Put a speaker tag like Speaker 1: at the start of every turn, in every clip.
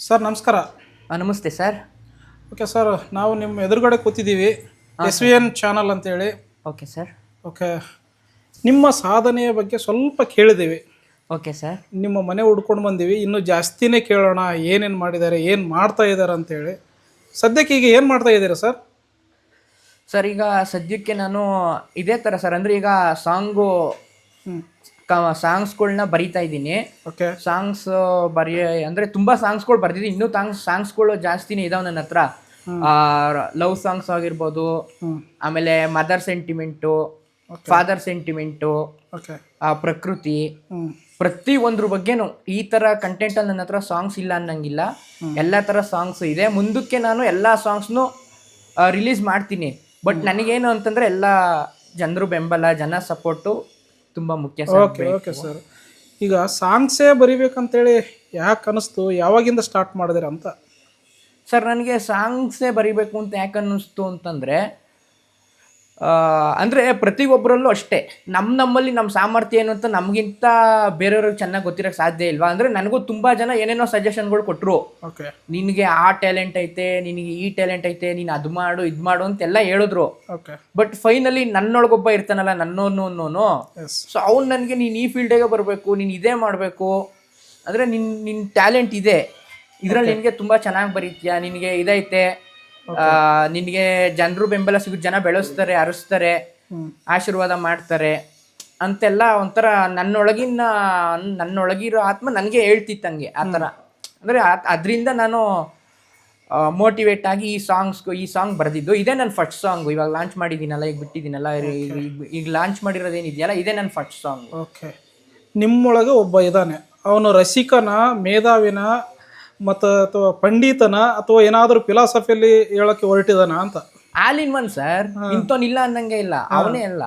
Speaker 1: Sir ನಮಸ್ಕಾರ.
Speaker 2: ಆ, ನಮಸ್ತೆ ಸರ್.
Speaker 1: ಓಕೆ ಸರ್ ನಾವು ನಿಮ್ಮ ಎದುರುಗಡೆ ಕೂತಿದ್ದೀವಿ ಎಸ್ ವಿ ಎನ್ ಚಾನಲ್ ಅಂತೇಳಿ.
Speaker 2: Okay sir.
Speaker 1: ಓಕೆ. ನಿಮ್ಮ ಸಾಧನೆಯ ಬಗ್ಗೆ ಸ್ವಲ್ಪ ಕೇಳಿದ್ದೀವಿ.
Speaker 2: Okay sir.
Speaker 1: ನಿಮ್ಮ ಮನೆ ಹುಡ್ಕೊಂಡು ಬಂದೀವಿ ಇನ್ನೂ ಜಾಸ್ತಿನೇ ಕೇಳೋಣ ಏನೇನು ಮಾಡಿದ್ದಾರೆ ಏನು ಮಾಡ್ತಾ ಇದ್ದಾರೆ ಅಂತೇಳಿ. ಸದ್ಯಕ್ಕೆ ಈಗ ಏನು ಮಾಡ್ತಾ ಇದ್ದೀರಾ ಸರ್?
Speaker 2: ಸರ್ ಈಗ ಸದ್ಯಕ್ಕೆ ನಾನು ಇದೇ ಥರ ಸರ್ ಅಂದರೆ ಈಗ ಸಾಂಗು
Speaker 1: ಹ್ಞೂ
Speaker 2: ಕ ಸಾಂಗ್ಸ್ಗಳ್ನ ಬರಿತಾ ಇದ್ದೀನಿ.
Speaker 1: ಓಕೆ
Speaker 2: ಸಾಂಗ್ಸ್ ಬರೆಯ ಅಂದ್ರೆ ತುಂಬಾ ಸಾಂಗ್ಸ್ಗಳು ಬರ್ದಿದ್ದೀನಿ. ಇನ್ನೂ ಸಾಂಗ್ಸ್ ಸಾಂಗ್ಸ್ಗಳು ಜಾಸ್ತಿನೇ ಇದಾವೆ ನನ್ನ ಹತ್ರ. ಲವ್ ಸಾಂಗ್ಸ್ ಆಗಿರ್ಬೋದು ಆಮೇಲೆ ಮದರ್ ಸೆಂಟಿಮೆಂಟು ಫಾದರ್ ಸೆಂಟಿಮೆಂಟು
Speaker 1: ಆ
Speaker 2: ಪ್ರಕೃತಿ. ಪ್ರತಿ ಒಂದ್ರ ಬಗ್ಗೆನು ಈ ತರ ಕಂಟೆಂಟ್ ಅಲ್ಲಿ ನನ್ನ ಹತ್ರ ಸಾಂಗ್ಸ್ ಇಲ್ಲ ಅನ್ನಂಗಿಲ್ಲ. ಎಲ್ಲ ತರ ಸಾಂಗ್ಸ್ ಇದೆ. ಮುಂದಕ್ಕೆ ನಾನು ಎಲ್ಲ ಸಾಂಗ್ಸ್ನು ರಿಲೀಸ್ ಮಾಡ್ತೀನಿ. ಬಟ್ ನನಗೇನು ಅಂತಂದ್ರೆ ಎಲ್ಲ ಜನರು ಬೆಂಬಲ ಜನ ಸಪೋರ್ಟು ತುಂಬಾ ಮುಖ್ಯ ಸರ್
Speaker 1: ಓಕೆ ಓಕೆ ಸರ್ ಈಗ ಸಾಂಗ್ಸೇ ಬರಿಬೇಕಂತೇಳಿ ಯಾಕೆ ಅನಿಸ್ತು? ಯಾವಾಗಿಂದ ಸ್ಟಾರ್ಟ್ ಮಾಡಿದಿರ ಅಂತ?
Speaker 2: ಸರ್ ನನಗೆ ಸಾಂಗ್ಸೇ ಬರಿಬೇಕು ಅಂತ ಯಾಕೆ ಅನ್ನಿಸ್ತು ಅಂತಂದರೆ ಅಂದರೆ ಪ್ರತಿಯೊಬ್ಬರಲ್ಲೂ ಅಷ್ಟೇ. ನಮ್ಮ ನಮ್ಮಲ್ಲಿ ನಮ್ಮ ಸಾಮರ್ಥ್ಯ ಏನು ಅಂತ ನಮಗಿಂತ ಬೇರೆಯವ್ರಿಗೆ ಚೆನ್ನಾಗಿ ಗೊತ್ತಿರೋಕ್ಕೆ ಸಾಧ್ಯ ಇಲ್ವಾ? ಅಂದರೆ ನನಗೂ ತುಂಬ ಜನ ಏನೇನೋ ಸಜೆಷನ್ಗಳು ಕೊಟ್ಟರು
Speaker 1: ಓಕೆ
Speaker 2: ನಿನಗೆ ಆ ಟ್ಯಾಲೆಂಟ್ ಐತೆ ನಿನಗೆ ಈ ಟ್ಯಾಲೆಂಟ್ ಐತೆ ನೀನು ಅದು ಮಾಡು ಇದು ಮಾಡು ಅಂತೆಲ್ಲ ಹೇಳಿದ್ರು.
Speaker 1: ಓಕೆ
Speaker 2: ಬಟ್ ಫೈನಲಿ ನನ್ನೊಳಗೊಬ್ಬ ಇರ್ತಾನಲ್ಲ ನನ್ನೋನು
Speaker 1: ಅನ್ನೋನು.
Speaker 2: ಸೊ ಅವ್ನು ನನಗೆ ನೀನು ಈ ಫೀಲ್ಡಿಗೆ ಬರಬೇಕು ನೀನು ಇದೇ ಮಾಡಬೇಕು. ಅಂದರೆ ನಿನ್ನ ನಿನ್ನ ಟ್ಯಾಲೆಂಟ್ ಇದೆ. ಇದರಲ್ಲಿ ನಿನಗೆ ತುಂಬ ಚೆನ್ನಾಗಿ ಬರೀತೀಯ? ನಿನಗೆ ಇದೈತೆ. ನಿನಗೆ ಜನರು ಬೆಂಬಲ ಸಿಗುತ್ತೆ ಜನ ಬೆಳೆಸ್ತಾರೆ ಅರಸ್ತಾರೆ ಆಶೀರ್ವಾದ ಮಾಡ್ತಾರೆ. ಅಂತೆಲ್ಲ ಒಂಥರ ನನ್ನೊಳಗಿನ ನನ್ನೊಳಗಿರೋ ಆತ್ಮ ನನಗೆ ಹೇಳ್ತಿತ್ತಂಗೆ ಆ ಥರ. ಅಂದರೆ ಅದರಿಂದ ನಾನು ಮೋಟಿವೇಟ್ ಆಗಿ ಈ ಸಾಂಗ್ಸ್ ಈ ಸಾಂಗ್ ಬರೆದಿದ್ದು. ಇದೇ ನನ್ನ ಫಸ್ಟ್ ಸಾಂಗ್ ಇವಾಗ ಲಾಂಚ್ ಮಾಡಿದ್ದೀನಲ್ಲ ಈಗ ಬಿಟ್ಟಿದ್ದೀನಲ್ಲ ಈಗ ಈಗ ಲಾಂಚ್ ಮಾಡಿರೋದೇನಿದೆಯಲ್ಲ ಇದೇ ನನ್ನ ಫಸ್ಟ್ ಸಾಂಗ್
Speaker 1: ಓಕೆ ನಿಮ್ಮೊಳಗೆ ಒಬ್ಬ ಇದ್ದಾನೆ ಅವನು ರಸಿಕನ ಮೇಧಾವಿನ ಮತ್ತು ಅಥವಾ ಪಂಡಿತನ ಅಥವಾ ಏನಾದರೂ ಫಿಲಾಸಫಿಯಲ್ಲಿ ಹೇಳಕ್ಕೆ ಹೊರಟಿದಾನ ಅಂತ?
Speaker 2: ಆಲ್ ಇನ್ ಒನ್ ಸರ್ ಇಂಥವ್ನಿಲ್ಲ ಅನ್ನಂಗೆ ಇಲ್ಲ. ಅವನೇ ಅಲ್ಲ.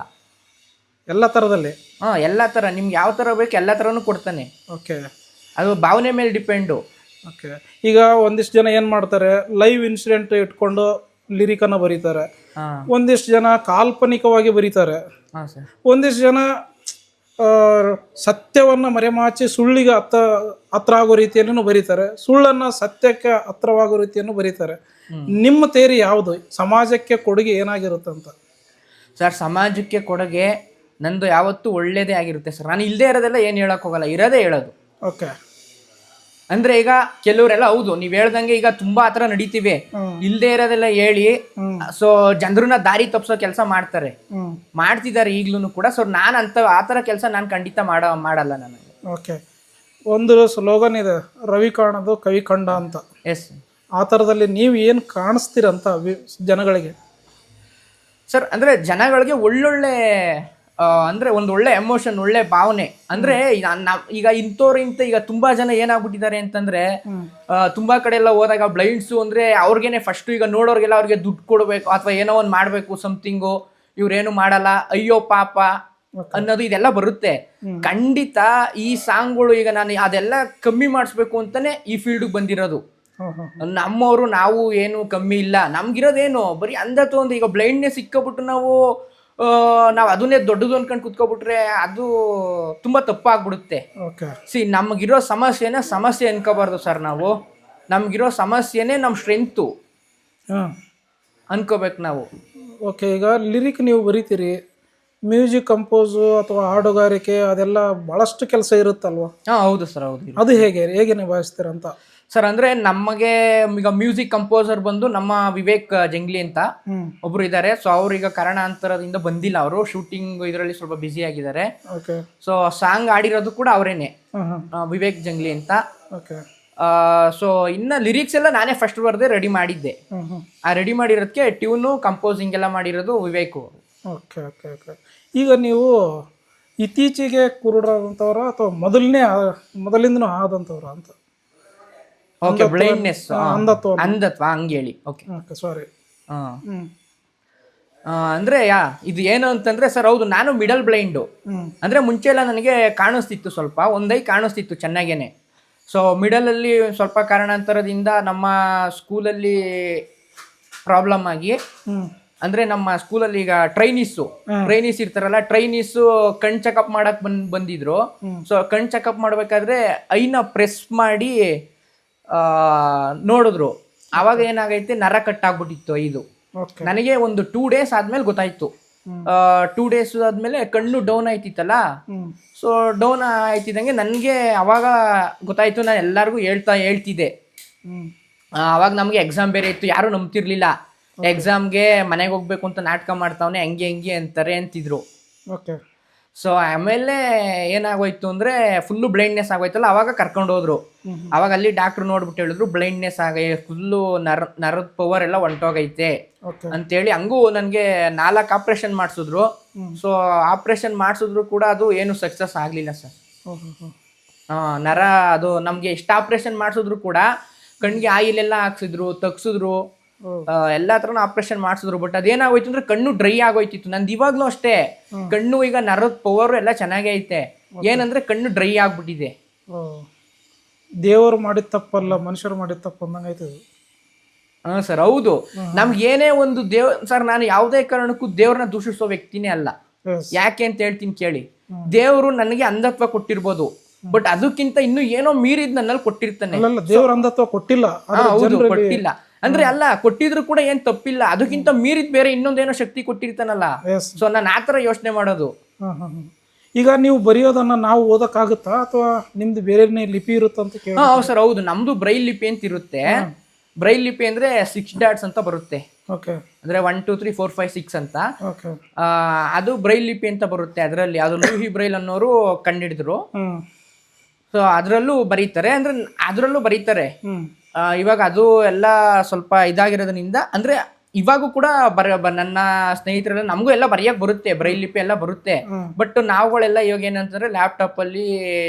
Speaker 1: ಎಲ್ಲ ಥರದಲ್ಲಿ
Speaker 2: ಹಾ ಎಲ್ಲ ಥರ ನಿಮ್ಗೆ ಯಾವ ಥರ ಬೇಕು ಎಲ್ಲ ಥರನೂ ಕೊಡ್ತಾನೆ.
Speaker 1: ಓಕೆ
Speaker 2: ಅದು ಭಾವನೆ ಮೇಲೆ ಡಿಪೆಂಡು
Speaker 1: ಓಕೆ ಈಗ ಒಂದಿಷ್ಟು ಜನ ಏನು ಮಾಡ್ತಾರೆ? ಲೈವ್ ಇನ್ಸಿಡೆಂಟ್ ಇಟ್ಕೊಂಡು ಲಿರಿಕನ್ನು ಬರೀತಾರೆ.
Speaker 2: ಹಾಂ.
Speaker 1: ಒಂದಿಷ್ಟು ಜನ ಕಾಲ್ಪನಿಕವಾಗಿ ಬರೀತಾರೆ.
Speaker 2: ಹಾಂ ಸರ್
Speaker 1: ಒಂದಿಷ್ಟು ಜನ ಸತ್ಯವನ್ನು ಮರೆಮಾಚಿ ಸುಳ್ಳಿಗೆ ಹತ್ತ ಹತ್ರ ಆಗೋ ರೀತಿಯನ್ನು ಬರೀತಾರೆ. ಸುಳ್ಳನ್ನು ಸತ್ಯಕ್ಕೆ ಹತ್ರವಾಗೋ ರೀತಿಯನ್ನು ಬರೀತಾರೆ. ನಿಮ್ಮ ತೇರಿ ಯಾವುದು? ಸಮಾಜಕ್ಕೆ ಕೊಡುಗೆ ಏನಾಗಿರುತ್ತೆ ಅಂತ?
Speaker 2: ಸರ್ ಸಮಾಜಕ್ಕೆ ಕೊಡುಗೆ ನಂದು ಯಾವತ್ತೂ ಒಳ್ಳೆಯದೇ ಆಗಿರುತ್ತೆ ಸರ್. ನಾನು ಇಲ್ಲದೆ ಇರೋದೆಲ್ಲ ಏನು ಹೇಳೋಕ್ಕೋಗಲ್ಲ. ಇರೋದೇ ಹೇಳೋದು.
Speaker 1: ಓಕೆ.
Speaker 2: ಅಂದ್ರೆ ಈಗ ಕೆಲವರೆಲ್ಲ ಹೌದು ನೀವು ಹೇಳ್ದಂಗೆ ಈಗ ತುಂಬಾ ಆತರ ನಡೀತಿವೆ.
Speaker 1: ಹ್ಮ್.
Speaker 2: ಇರೋದೆಲ್ಲ ಹೇಳಿ. ಸೊ ಜನರನ್ನ ದಾರಿ ತಪ್ಸೋ ಕೆಲಸ ಮಾಡ್ತಾರೆ. ಮಾಡ್ತಿದ್ದಾರೆ ಈಗ್ಲೂ ಕೂಡ ಸೊ ನಾನು ಅಂತ ಆತರ ಕೆಲಸ ನಾನು ಖಂಡಿತ ಮಾಡ ಮಾಡಲ್ಲ ನನಗೆ
Speaker 1: ಓಕೆ. ಒಂದು ಸ್ಲೋಗನ್ ಇದೆ ರವಿ ಕಾಣದು ಕವಿ ಕಂಡ ಅಂತ.
Speaker 2: ಎಸ್
Speaker 1: ಆ ಥರದಲ್ಲಿ ನೀವು ಏನು ಕಾಣಿಸ್ತೀರಂತ ಜನಗಳಿಗೆ?
Speaker 2: ಸರ್ ಅಂದ್ರೆ ಜನಗಳಿಗೆ ಒಳ್ಳೊಳ್ಳೆ ಅಂದ್ರೆ ಒಂದು ಒಳ್ಳೆ ಎಮೋಷನ್ ಒಳ್ಳೆ ಭಾವನೆ. ಅಂದ್ರೆ ಈಗ ಇಂಥವ್ರಿಂತ ಈಗ ತುಂಬಾ ಜನ ಏನಾಗ್ಬಿಟ್ಟಿದ್ದಾರೆ ಅಂತಂದ್ರೆ ತುಂಬಾ ಕಡೆ ಎಲ್ಲ ಹೋದಾಗ ಬ್ಲೈಂಡ್ಸು ಅಂದ್ರೆ ಅವ್ರಿಗೇನೆ ಫಸ್ಟ್ ಈಗ ನೋಡೋರ್ಗೆಲ್ಲ ಅವ್ರಿಗೆ ದುಡ್ಡು ಕೊಡಬೇಕು ಅಥವಾ ಏನೋ ಒಂದು ಮಾಡಬೇಕು ಸಮಥಿಂಗು ಇವ್ರೇನು ಮಾಡಲ್ಲ ಅಯ್ಯೋ ಪಾಪ ಅನ್ನೋದು ಇದೆಲ್ಲ ಬರುತ್ತೆ. ಖಂಡಿತ ಈ ಸಾಂಗ್ಗಳು ಈಗ ನಾನು ಅದೆಲ್ಲ ಕಮ್ಮಿ ಮಾಡಿಸ್ಬೇಕು ಅಂತಾನೆ ಈ ಫೀಲ್ಡ್ಗೆ ಬಂದಿರೋದು. ನಮ್ಮವರು ನಾವು ಏನು ಕಮ್ಮಿ ಇಲ್ಲ. ನಮ್ಗಿರೋದೇನು? ಬರೀ ಅಂದತ್ತು ಒಂದು ಈಗ ಬ್ಲೈಂಡ್ನೆಸ್ ಸಿಕ್ಕಬಿಟ್ಟು ನಾವು ನಾವು ಅದನ್ನೇ ದೊಡ್ಡದು ಅನ್ಕೊಂಡು ಕುತ್ಕೊಬಿಟ್ರೆ ಅದು ತುಂಬ ತಪ್ಪಾಗ್ಬಿಡುತ್ತೆ.
Speaker 1: ಓಕೆ
Speaker 2: ಸಿ ನಮಗಿರೋ ಸಮಸ್ಯೆನ ಸಮಸ್ಯೆ ಅನ್ಕೋಬಾರ್ದು ಸರ್ ನಾವು. ನಮಗಿರೋ ಸಮಸ್ಯೆನೇ ನಮ್ಮ ಸ್ಟ್ರೆಂತು
Speaker 1: ಹಾಂ.
Speaker 2: ಅನ್ಕೋಬೇಕು ನಾವು.
Speaker 1: ಓಕೆ ಈಗ ಲಿರಿಕ್ ನೀವು ಬರಿತೀರಿ ಮ್ಯೂಸಿಕ್ ಕಂಪೋಸು ಅಥವಾ ಹಾಡುಗಾರಿಕೆ ಅದೆಲ್ಲ ಭಾಳಷ್ಟು ಕೆಲಸ ಇರುತ್ತಲ್ವ?
Speaker 2: ಹಾಂ ಹೌದು ಸರ್ ಹೌದು.
Speaker 1: ಅದು ಹೇಗೆ ಹೇಗೆ ನಿಭಾಯಿಸ್ತೀರಂತ?
Speaker 2: ಸರ್ ಅಂದ್ರೆ ನಮಗೆ ಈಗ ಮ್ಯೂಸಿಕ್ ಕಂಪೋಸರ್ ಬಂದು ನಮ್ಮ ವಿವೇಕ್ ಜಂಗ್ಲಿ ಅಂತ ಒಬ್ರು ಇದ್ದಾರೆ. ಸೊ ಅವ್ರೀಗ ಕಾರಣಾಂತರದಿಂದ ಬಂದಿಲ್ಲ ಅವರು. ಶೂಟಿಂಗ್ ಇದರಲ್ಲಿ ಸ್ವಲ್ಪ ಬ್ಯುಸಿ ಆಗಿದ್ದಾರೆ.
Speaker 1: ಓಕೆ
Speaker 2: ಸೊ ಸಾಂಗ್ ಆಡಿರೋದು ಕೂಡ ಅವರೇನೆ. ವಿವೇಕ್ ಜಂಗ್ಲಿ ಅಂತ.
Speaker 1: ಓಕೆ
Speaker 2: ಸೊ ಇನ್ನ ಲಿರಿಕ್ಸ್ ಎಲ್ಲ ನಾನೇ ಫಸ್ಟ್ ಬರ್ದೆ ರೆಡಿ ಮಾಡಿದ್ದೆ. ಆ ರೆಡಿ ಮಾಡಿರೋದಕ್ಕೆ ಟ್ಯೂನು ಕಂಪೋಸಿಂಗ್ ಎಲ್ಲ ಮಾಡಿರೋದು ವಿವೇಕ್
Speaker 1: ಓಕೆ ಓಕೆ ಓಕೆ ಈಗ ನೀವು ಇತ್ತೀಚೆಗೆ ಕುರುಡರಾದಂಥವ್ರ ಅಥವಾ ಮೊದಲನೇ ಮೊದಲಿಂದನೂ ಆದಂಥವ್ರ ಅಂತ?
Speaker 2: ಓಕೆ ಬ್ಲೈಂಡ್ನೆಸ್
Speaker 1: ಅಂಧತ್ವ.
Speaker 2: ಅಂಧತ್ವ ಹಂಗೆ ಹೇಳಿ. ಓಕೆ
Speaker 1: ಓಕೆ ಸಾರಿ
Speaker 2: ಅಂದ್ರೆ ಯಾ ಇದು ಏನು ಅಂತಂದ್ರೆ ಸರ್ ಹೌದು ನಾನು ಮಿಡಲ್ ಬ್ಲೈಂಡು ಅಂದ್ರೆ ಮುಂಚೆ ಎಲ್ಲ ನನಗೆ ಕಾಣಿಸ್ತಿತ್ತು ಸ್ವಲ್ಪ ಒಂದೈ ಕಾಣಿಸ್ತಿತ್ತು ಚೆನ್ನಾಗೇನೆ. ಸೊ ಮಿಡಲಲ್ಲಿ ಸ್ವಲ್ಪ ಕಾರಣಾಂತರದಿಂದ ನಮ್ಮ ಸ್ಕೂಲಲ್ಲಿ ಪ್ರಾಬ್ಲಮ್ ಆಗಿ ಅಂದ್ರೆ ನಮ್ಮ ಸ್ಕೂಲಲ್ಲಿ ಈಗ ಟ್ರೈನೀಸು ಟ್ರೈನೀಸ್ ಇರ್ತಾರಲ್ಲ ಟ್ರೈನೀಸು ಕಣ್ ಚೆಕಪ್ ಮಾಡಕ್ ಬಂದ್ ಬಂದಿದ್ರು. ಸೊ ಕಣ್ ಚೆಕಪ್ ಮಾಡ್ಬೇಕಾದ್ರೆ ಐನ ಪ್ರೆಸ್ ಮಾಡಿ ನೋಡಿದ್ರು. ಅವಾಗ ಏನಾಗೈತೆ ನರ ಕಟ್ ಆಗ್ಬಿಟ್ಟಿತ್ತು ಇದು
Speaker 1: ಓಕೆ
Speaker 2: ನನಗೆ ಒಂದು ಟೂ ಡೇಸ್ ಆದ್ಮೇಲೆ ಗೊತ್ತಾಯ್ತು. ಟೂ ಡೇಸ್ ಆದ್ಮೇಲೆ ಕಣ್ಣು ಡೌನ್ ಆಯ್ತಿತ್ತಲ್ಲ? ಸೊ ಡೌನ್ ಆಯ್ತಿದ್ದಂಗೆ ನನಗೆ ಅವಾಗ ಗೊತ್ತಾಯ್ತು ನಾನು ಎಲ್ಲರಿಗೂ ಹೇಳ್ತಾ ಹೇಳ್ತಿದ್ದೆ. ಅವಾಗ ನಮಗೆ ಎಕ್ಸಾಮ್ ಬೇರೆ ಇತ್ತು ಯಾರು ನಂಬ್ತಿರ್ಲಿಲ್ಲ. ಎಕ್ಸಾಮ್ಗೆ ಮನೆಗೆ ಹೋಗ್ಬೇಕು ಅಂತ ನಾಟಕ ಮಾಡ್ತಾವನೆ ಹಂಗೆ ಹಂಗೆ ಅಂತಾರೆ ಅಂತಿದ್ರು.
Speaker 1: ಓಕೆ
Speaker 2: ಸೊ ಆಮೇಲೆ ಏನಾಗೋಯ್ತು ಅಂದ್ರೆ ಫುಲ್ಲು ಬ್ಲೈಂಡ್ನೆಸ್ ಆಗೋಯ್ತಲ್ಲ ಅವಾಗ ಕರ್ಕೊಂಡು ಹೋದ್ರು ಅವಾಗ ಅಲ್ಲಿ ಡಾಕ್ಟರ್ ನೋಡ್ಬಿಟ್ಟು ಹೇಳಿದ್ರು ಬ್ಲೈಂಡ್ನೆಸ್ ಆಗ ಫುಲ್ಲು ನರ ನರದ ಪವರ್ ಎಲ್ಲ ಹೊಂಟೋಗೈತೆ ಅಂತೇಳಿ ಹಂಗೂ ನನಗೆ ನಾಲ್ಕು ಆಪ್ರೇಷನ್ ಮಾಡಿಸಿದ್ರು. ಸೊ ಆಪ್ರೇಷನ್ ಮಾಡಿಸಿದ್ರು ಕೂಡ ಅದು ಏನು ಸಕ್ಸಸ್ ಆಗಲಿಲ್ಲ ಸರ್
Speaker 1: ಹಾಂ
Speaker 2: ನರ ಅದು ನಮಗೆ ಎಷ್ಟು ಆಪ್ರೇಷನ್ ಮಾಡಿಸಿದ್ರು ಕೂಡ ಕಣ್ಣಿಗೆ ಆಯಿಲ್ ಎಲ್ಲ ಹಾಕ್ಸಿದ್ರು ತಗ್ಸಿದ್ರು. ಎಲ್ಲಾ ತರನು ಆಪರೇಷನ್ ಮಾಡಿಸಿದ್ರು. ಬಟ್ ಅದೇನಾಗೋಯ್ತು ಅಂದ್ರೆ ಕಣ್ಣು ಡ್ರೈ ಆಗೋಯ್ತಿತ್ತು. ನಂದು ಇವಾಗ್ಲೂ ಅಷ್ಟೇ. ಕಣ್ಣು ಈಗ ನರದ ಪವರ್ ಎಲ್ಲ ಚೆನ್ನಾಗೇ ಐತೆ. ಏನಂದ್ರೆ ಕಣ್ಣು ಡ್ರೈ ಆಗ್ಬಿಟ್ಟಿದೆ.
Speaker 1: ದೇವರು ಮಾಡಿದ ತಪ್ಪಲ್ಲ ಮನುಷ್ಯರು ಮಾಡಿದ ತಪ್ಪು ಅಂದಂಗೆ ಆಯ್ತದೆ
Speaker 2: ಹಾ ಸರ್ ಹೌದು. ನಮ್ಗೆ ಏನೇ ಒಂದು ದೇವ್ ಸರ್ ನಾನು ಯಾವುದೇ ಕಾರಣಕ್ಕೂ ದೇವ್ರನ್ನ ದೂಷಿಸೋ ವ್ಯಕ್ತಿನೇ ಅಲ್ಲ. ಯಾಕೆ ಅಂತ ಹೇಳ್ತೀನಿ ಕೇಳಿ. ದೇವರು ನನಗೆ ಅಂಧತ್ವ ಕೊಟ್ಟಿರ್ಬೋದು. ಬಟ್ ಅದಕ್ಕಿಂತ ಇನ್ನು ಏನೋ ಮೀರಿದ್ ನನ್ನಲ್ಲಿ ಕೊಟ್ಟಿರ್ತಾನೆ.
Speaker 1: ದೇವ್ರ ಅಂಧತ್ವ ಕೊಟ್ಟಿಲ್ಲ.
Speaker 2: ಹಾ, ಹೌದು ಕೊಟ್ಟಿಲ್ಲ. ಅಂದ್ರೆ ಅಲ್ಲ ಕೊಟ್ಟಿದ್ರು ಕೂಡ ಏನ್ ತಪ್ಪಿಲ್ಲ. ಅದಕ್ಕಿಂತ ಮೀರಿದ ಬೇರೆ ಇನ್ನೊಂದೇನೋ ಶಕ್ತಿ ಕೊಟ್ಟಿರ್ತಾನಲ್ಲ. ಸೊ ನಾನು ಆತರ ಯೋಚನೆ ಮಾಡೋದು.
Speaker 1: ಈಗ ನೀವು ಬರೆಯೋದನ್ನ ನಾವು ಓದಕ್ಕಾಗುತ್ತಾ? ಅಥವಾ ನಿಮ್ದು ಬೇರೆನೇ ಲಿಪಿ ಇರುತ್ತಂತ ಕೇಳಿ
Speaker 2: ಹಾ ಸರ್ ಹೌದು. ನಮ್ದು ಬ್ರೈಲ್ ಲಿಪಿ ಅಂತ ಇರುತ್ತೆ. ಬ್ರೈಲ್ ಲಿಪಿ ಅಂದ್ರೆ ಸಿಕ್ಸ್ ಡಾಟ್ಸ್ ಅಂತ ಬರುತ್ತೆ. ಅಂದ್ರೆ one two three four five six ಅಂತ. ಅದು ಬ್ರೈಲ್ ಲಿಪಿ ಅಂತ ಬರುತ್ತೆ ಅದರಲ್ಲಿ. ಅದು ಲೂಹಿ ಬ್ರೈಲ್ ಅನ್ನೋರು ಕಂಡಿಡಿದ್ರು. ಸೊ ಅದರಲ್ಲೂ ಬರೀತಾರೆ. ಅಂದ್ರೆ ಅದರಲ್ಲೂ ಬರೀತಾರೆ. ಇವಾಗ ಅದು ಎಲ್ಲ ಸ್ವಲ್ಪ ಇದಾಗಿರೋದ್ರಿಂದ ಅಂದ್ರೆ ಇವಾಗೂ ಕೂಡ ಬರ ಬ- ನನ್ನ ಸ್ನೇಹಿತರೆಲ್ಲ ನಮಗೂ ಎಲ್ಲ ಬರೆಯಕ್ ಬರುತ್ತೆ ಬ್ರೈಲ್ ಲಿಪಿ ಎಲ್ಲ ಬರುತ್ತೆ. ಬಟ್ ನಾವುಗಳೆಲ್ಲ ಇವಾಗ ಏನಂತಂದ್ರೆ ಲ್ಯಾಪ್ಟಾಪ್ ಅಲ್ಲಿ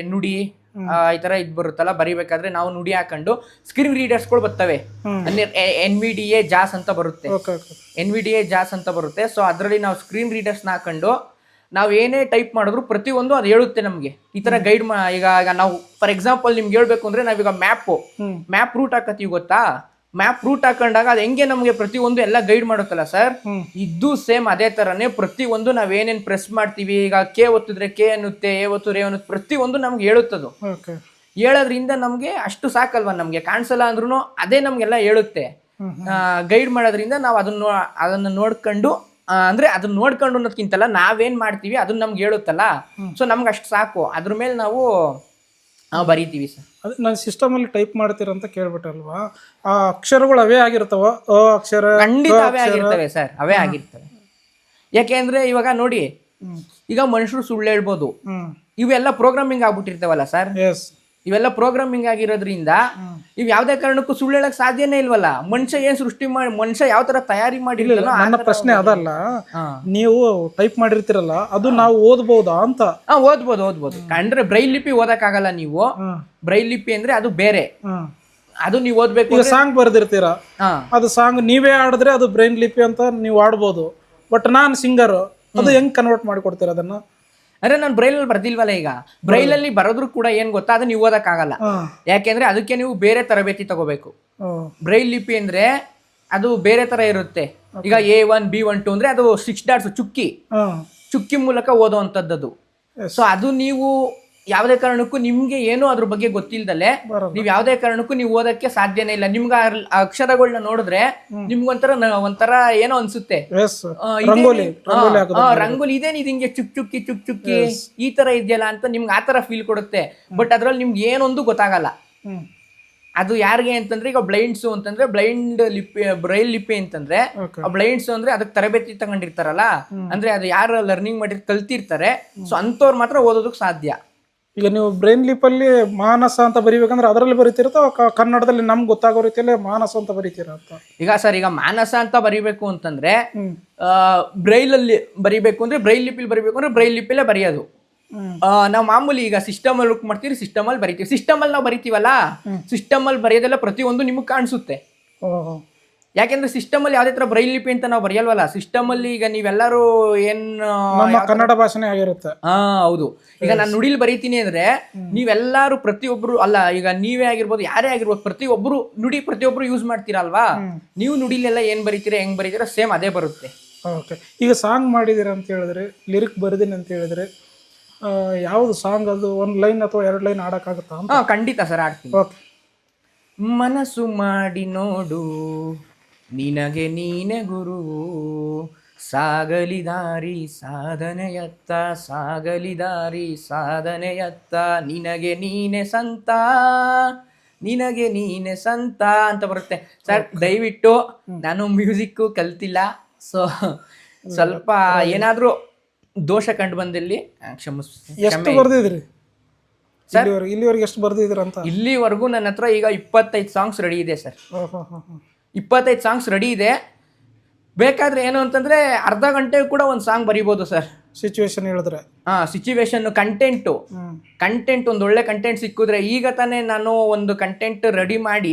Speaker 2: ನುಡಿ ಆ, ಈ ತರ ಇದ್ ಬರುತ್ತಲ್ಲ ಬರಿಬೇಕಾದ್ರೆ ನಾವು ನುಡಿ ಹಾಕೊಂಡು ಸ್ಕ್ರೀನ್ ರೀಡರ್ಸ್ಗಳು ಬರ್ತವೆ.
Speaker 1: ಅಂದ್ರೆ
Speaker 2: ಎನ್ ವಿ ಡಿ ಎ ಜಾಸ್ ಅಂತ ಬರುತ್ತೆ.
Speaker 1: Okay okay.
Speaker 2: N V D A ಜಾಸ್ ಅಂತ ಬರುತ್ತೆ. ಸೊ ಅದರಲ್ಲಿ ನಾವು ಸ್ಕ್ರೀನ್ ರೀಡರ್ಸ್ನ ಹಾಕೊಂಡು ನಾವು ಏನೇ ಟೈಪ್ ಮಾಡಿದ್ರು ಪ್ರತಿಯೊಂದು ಅದು ಹೇಳುತ್ತೆ ನಮಗೆ. ಈ ತರ ಗೈಡ್ ಮಾ ಈಗ ಈಗ ನಾವು ಫಾರ್ ಎಕ್ಸಾಂಪಲ್ ನಿಮ್ಗೆ ಹೇಳ್ಬೇಕು ಅಂದ್ರೆ ನಾವೀಗ ಮ್ಯಾಪು ಮ್ಯಾಪ್ ರೂಟ್ ಹಾಕತ್ತೀವಿ ಗೊತ್ತಾ? ಮ್ಯಾಪ್ ರೂಟ್ ಹಾಕೊಂಡಾಗ ಅದು ಹೆಂಗೆ ನಮಗೆ ಪ್ರತಿಯೊಂದು ಎಲ್ಲ ಗೈಡ್ ಮಾಡುತ್ತಲ್ಲ ಸರ್
Speaker 1: ಇದ್ದು
Speaker 2: ಇದು ಸೇಮ್ ಅದೇ ತರನೇ ಪ್ರತಿಯೊಂದು ನಾವೇನೇನು ಪ್ರೆಸ್ ಮಾಡ್ತೀವಿ ಈಗ ಕೆ ಒತ್ತಿದ್ರೆ ಕೆ ಅನ್ನುತ್ತೆ ಎ ಒತ್ತಿದ್ರೆ ಎ ಅನ್ನುತ್ತೆ ಪ್ರತಿಯೊಂದು ನಮ್ಗೆ ಹೇಳುತ್ತದು. ಹೇಳೋದ್ರಿಂದ ನಮ್ಗೆ ಅಷ್ಟು ಸಾಕಲ್ವಾ ನಮ್ಗೆ? ಕಾಣಿಸಲ್ಲ ಅಂದ್ರೂ ಅದೇ ನಮ್ಗೆಲ್ಲ ಹೇಳುತ್ತೆ. ಗೈಡ್ ಮಾಡೋದ್ರಿಂದ ನಾವು ಅದನ್ನ ಅದನ್ನ ನೋಡ್ಕೊಂಡು ಅಂದ್ರೆ ಅದನ್ನ ನೋಡ್ಕೊಂಡು ಅನ್ನೋದ್ಕಿಂತಲ್ಲ ನಾವೇನ್ ಮಾಡ್ತೀವಿ ಅದನ್ನ ನಮ್ಗೆ ಹೇಳುತ್ತಲ್ಲ? ಸೊ ನಮ್ಗೆ ಅಷ್ಟು ಸಾಕು. ಅದ್ರ ಮೇಲೆ ನಾವು ಆ, ಬರೀತೀವಿ ಸರ್.
Speaker 1: ಅದೇ ನಾನು ಸಿಸ್ಟಮಲ್ಲಿ ಟೈಪ್ ಮಾಡ್ತೀರಂತ ಕೇಳ್ಬಿಟ್ಟಲ್ವಾ? ಆ ಅಕ್ಷರಗಳು ಅವೇ ಆಗಿರ್ತಾವ? ಅ ಅಕ್ಷರ
Speaker 2: ಖಂಡಿತ ಅವೇ ಆಗಿರ್ತವೆ ಸರ್. ಅವೇ ಆಗಿರ್ತವೆ. ಯಾಕೆಂದ್ರೆ ಇವಾಗ ನೋಡಿ ಈಗ ಮನುಷ್ಯರು ಸುಳ್ಳು ಹೇಳ್ಬೋದು.
Speaker 1: ಹ್ಮ್.
Speaker 2: ಇವೆಲ್ಲ ಪ್ರೋಗ್ರಾಮಿಂಗ್ ಆಗ್ಬಿಟ್ಟಿರ್ತಾವಲ್ಲ ಸರ್?
Speaker 1: ಎಸ್
Speaker 2: ಇವೆಲ್ಲ ಪ್ರೋಗ್ರಾಮಿಂಗ್ ಆಗಿರೋದ್ರಿಂದ ಇವ್ ಯಾವ್ದೇ ಕಾರಣಕ್ಕೂ ಸುಳ್ಳು ಹೇಳಕ್ ಸಾಧ್ಯನೇ ಇಲ್ವಲ್ಲ? ಮನುಷ್ಯ ಏನ್ ಸೃಷ್ಟಿ ಮಾಡಿ ಮನುಷ್ಯ ಯಾವ ತರ ತಯಾರಿ ಮಾಡಿಲ್ಲ ಆ
Speaker 1: ನನ್ನ ಪ್ರಶ್ನೆ ಅದಲ್ಲ. ನೀವು ಟೈಪ್ ಮಾಡಿರ್ತಿರಲ್ಲ ಅದು ನಾವು ಓದ್ಬಹುದಾ ಅಂತ.
Speaker 2: ಹಾ ಓದ್ಬೋದು ಓದ್ಬೋದು. ಕಂಡ್ರೆ ಬ್ರೈಲ್ ಲಿಪಿ ಓದಕ್ಕಾಗಲ್ಲ ನೀವು.
Speaker 1: ಹ್ಮ್
Speaker 2: ಬ್ರೈಲ್ ಲಿಪಿ ಅಂದ್ರೆ ಅದು ಬೇರೆ. ಅದು ನೀವು ಓದ್ಬೇಕು
Speaker 1: ಈಗ ಸಾಂಗ್ ಬರ್ದಿರ್ತೀರಾ? ಅದು ಸಾಂಗ್ ನೀವೇ ಆಡಿದ್ರೆ ಅದು ಬ್ರೈನ್ ಲಿಪಿ ಅಂತ ನೀವು ಆಡ್ಬೋದು ಬಟ್ ನಾನ್ ಸಿಂಗರ್ ಅದು ಹೆಂಗ್ ಕನ್ವರ್ಟ್ ಮಾಡಿ ಕೊಡ್ತೀರ ಅದನ್ನ?
Speaker 2: ಅಂದ್ರೆ ನಾನು ಬ್ರೈಲ್ ಅಲ್ಲಿ ಬರ್ದಿಲ್ವಲ್ಲ ಈಗ? ಬ್ರೈಲ್ ಅಲ್ಲಿ ಬರೋದ್ರು ಕೂಡ ಏನ್ ಗೊತ್ತಾ? ಅದು ನೀವು ಓದಕ್ಕಾಗಲ್ಲ. ಯಾಕೆಂದ್ರೆ ಅದಕ್ಕೆ ನೀವು ಬೇರೆ ತರಬೇತಿ ತಗೋಬೇಕು. ಬ್ರೈಲ್ ಲಿಪಿ ಅಂದ್ರೆ ಅದು ಬೇರೆ ತರ ಇರುತ್ತೆ. ಈಗ A one B one two ಅಂದ್ರೆ ಅದು ಸಿಕ್ಸ್ ಡಾಟ್ಸ್ ಚುಕ್ಕಿ. ಚುಕ್ಕಿ ಮೂಲಕ ಓದೋವಂಥದ್ದು. ಸೊ ಅದು ನೀವು ಯಾವುದೇ ಕಾರಣಕ್ಕೂ ನಿಮ್ಗೆ ಏನು ಅದ್ರ ಬಗ್ಗೆ ಗೊತ್ತಿಲ್ದಲೆ. ನೀವು ಯಾವುದೇ ಕಾರಣಕ್ಕೂ ನೀವು ಓದಕ್ಕೆ ಸಾಧ್ಯನೇ ಇಲ್ಲ. ನಿಮ್ಗೆ ಆ ಅಕ್ಷರಗಳನ್ನ ನೋಡಿದ್ರೆ ನಿಮ್ಗೊಂಥರ ಒಂಥರ ಏನೋ ಅನ್ಸುತ್ತೆ.
Speaker 1: ರಂಗೋಲಿ
Speaker 2: ಇದೇನ್ ಇದು ಹಿಂಗೆ ಚುಕ್ ಚುಕ್ಕಿ ಚುಕ್ ಚುಕ್ಕಿ ಈ ತರ ಇದೆಯಲ್ಲ ಅಂತ ನಿಮ್ಗೆ ಆ ತರ ಫೀಲ್ ಕೊಡುತ್ತೆ. ಬಟ್ ಅದ್ರಲ್ಲಿ ನಿಮ್ಗೆ ಏನೊಂದು ಗೊತ್ತಾಗಲ್ಲ. ಅದು ಯಾರಿಗೆ ಅಂತಂದ್ರೆ ಈಗ ಬ್ಲೈಂಡ್ಸ್ ಅಂತಂದ್ರೆ ಬ್ಲೈಂಡ್ ಲಿಪಿ ಬ್ರೈಲ್ ಲಿಪಿ ಅಂತಂದ್ರೆ ಆ ಬ್ಲೈಂಡ್ಸ್ ಅಂದ್ರೆ ಅದಕ್ಕೆ ತರಬೇತಿ ತಗೊಂಡಿರ್ತಾರಲ್ಲ ಅಂದ್ರೆ ಅದು ಯಾರು ಲರ್ನಿಂಗ್ ಮಾಡಿ ಕಲ್ತಿರ್ತಾರೆ. ಸೊ ಅಂತವ್ರು ಮಾತ್ರ ಓದೋದಕ್ಕೆ ಸಾಧ್ಯ.
Speaker 1: ಈಗ ನೀವು ಬ್ರೈನ್ ಲಿಪಲ್ಲಿ ಮಾನಸ ಅಂತ ಬರಿಬೇಕಂದ್ರೆ ಅದರಲ್ಲಿ ಬರೀತೀರ ಕ- ಕನ್ನಡದಲ್ಲಿ ನಮ್ಗೆ ಗೊತ್ತಾಗೋ ರೀತಿಯಲ್ಲಿ ಮಾನಸ ಅಂತ ಬರೀತೀರ ಅಂತ?
Speaker 2: ಈಗ ಸರ್ ಈಗ ಮಾನಸ ಅಂತ ಬರಿಬೇಕು ಅಂತಂದ್ರೆ
Speaker 1: ಬ್ರೈಲಲ್ಲಿ
Speaker 2: ಬ್ರೈಲ್ ಅಲ್ಲಿ ಬರಿಬೇಕು ಅಂದ್ರೆ ಬ್ರೈಲ್ ಲಿಪಿಲಿ ಬರಿಬೇಕು ಅಂದ್ರೆ ಬ್ರೈಲ್ ಲಿಪಿಲೇ ಬರೆಯೋದು. ನಾವು ಮಾಮೂಲಿ ಈಗ ಸಿಸ್ಟಮ್ ಅಲ್ಲಿ ಲುಕ್ ಮಾಡ್ತೀವಿ ಸಿಸ್ಟಮ್ ಅಲ್ಲಿ ಬರಿತೀವಿ. ಸಿಸ್ಟಮ್ ಅಲ್ಲಿ ನಾವು ಬರಿತೀವಲ್ಲ? ಸಿಸ್ಟಮ್ ಅಲ್ಲಿ ಬರೆಯೋದೆಲ್ಲ ಪ್ರತಿಯೊಂದು ನಿಮಗೆ ಕಾಣಿಸುತ್ತೆ. ಯಾಕೆಂದ್ರೆ ಸಿಸ್ಟಮ್ ಅಲ್ಲಿ ಯಾವ್ದೇ ತರ ಬ್ರೈಲ್ ಲಿಪಿ ಅಂತ ನಾವು ಬರೆಯಲ್ವಲ್ಲ ಸಿಸ್ಟಮ್ ಅಲ್ಲಿ ಈಗ ನೀವೆಲ್ಲರೂ ಏನು
Speaker 1: ನಮ್ಮ ಕನ್ನಡ ಭಾಷೆನೇ ಆಗಿರುತ್ತೆ.
Speaker 2: ಹಾ ಹೌದು. ಈಗ ನಾನು ನುಡಿಲಿ ಬರೀತೀನಿ ಅಂದ್ರೆ ನೀವೆಲ್ಲರೂ ಪ್ರತಿಯೊಬ್ರು ಅಲ್ಲ ಈಗ ನೀವೇ ಆಗಿರ್ಬೋದು ಯಾರೇ ಆಗಿರ್ಬೋದು ಪ್ರತಿಯೊಬ್ರು ನುಡಿ ಪ್ರತಿಯೊಬ್ರು ಯೂಸ್ ಮಾಡ್ತೀರಲ್ವಾ? ನೀವು ನುಡಿಲೆಲ್ಲ ಏನ್ ಬರೀತೀರಾ ಹೆಂಗ್ ಬರೀತೀರಾ ಸೇಮ್ ಅದೇ ಬರುತ್ತೆ.
Speaker 1: ಓಕೆ ಈಗ ಸಾಂಗ್ ಮಾಡಿದಿರ ಅಂತ ಹೇಳಿದ್ರೆ ಲಿರಿಕ್ ಬರೆದಿನಿ ಅಂತ ಹೇಳಿದ್ರೆ ಯಾವುದು ಸಾಂಗ್ ಅದು ಒಂದು ಲೈನ್ ಅಥವಾ ಎರಡು ಲೈನ್ ಆಡೋಕ್ಕಾಗುತ್ತಾ
Speaker 2: ಹಾ ಖಂಡಿತ ಸರ್ ಆಡ್ತೀನಿ
Speaker 1: ಓಕೆ
Speaker 2: ಮನಸ್ಸು ಮಾಡಿ ನೋಡು. ನಿನಗೆ ನೀನೆ ಗುರುವು ಸಾಗಲಿ ದಾರಿ ಸಾಧನೆಯತ್ತ ಸಾಗಲಿ ದಾರಿ ಸಾಧನೆಯತ್ತ ನಿನಗೆ ನೀನೆ ಸಂತ ನಿನಗೆ ನೀನೆ ಸಂತ ಅಂತ ಬರುತ್ತೆ. ಸರ್ ದಯವಿಟ್ಟು ನಾನು ಮ್ಯೂಸಿಕ್ಕು ಕಲ್ತಿಲ್ಲ. ಸೊ ಸ್ವಲ್ಪ ಏನಾದರೂ ದೋಷ ಕಂಡು ಬಂದಲ್ಲಿ ಕ್ಷಮಿಸ್
Speaker 1: ಎಷ್ಟು ಬರ್ದಿದ್ರಿ ಇಲ್ಲಿವರೆಗೆ ಇಲ್ಲಿವರೆಗೆ ಎಷ್ಟು ಬರ್ದಿದ್ರಿ ಅಂತ
Speaker 2: ಇಲ್ಲಿವರೆಗೂ ನನ್ನ ಹತ್ರ ಈಗ ಇಪ್ಪತ್ತೈದು ಸಾಂಗ್ಸ್ ರೆಡಿ ಇದೆ ಸರ್. ಇಪ್ಪತ್ತೈದು ಸಾಂಗ್ಸ್ ರೆಡಿ ಇದೆ. ಬೇಕಾದರೆ ಏನು ಅಂತಂದರೆ ಅರ್ಧ ಗಂಟೆ ಕೂಡ ಒಂದು ಸಾಂಗ್ ಬರಿಬೋದು ಸರ್.
Speaker 1: ಸಿಚುವೇಶನ್ ಹೇಳಿದ್ರೆ.
Speaker 2: ಹಾಂ ಸಿಚುವೇಶನ್ನು ಕಂಟೆಂಟು ಕಂಟೆಂಟ್ ಒಂದು ಒಳ್ಳೆ ಕಂಟೆಂಟ್ ಸಿಕ್ಕಿದ್ರೆ ಈಗ ತಾನೇ ನಾನು ಒಂದು ಕಂಟೆಂಟ್ ರೆಡಿ ಮಾಡಿ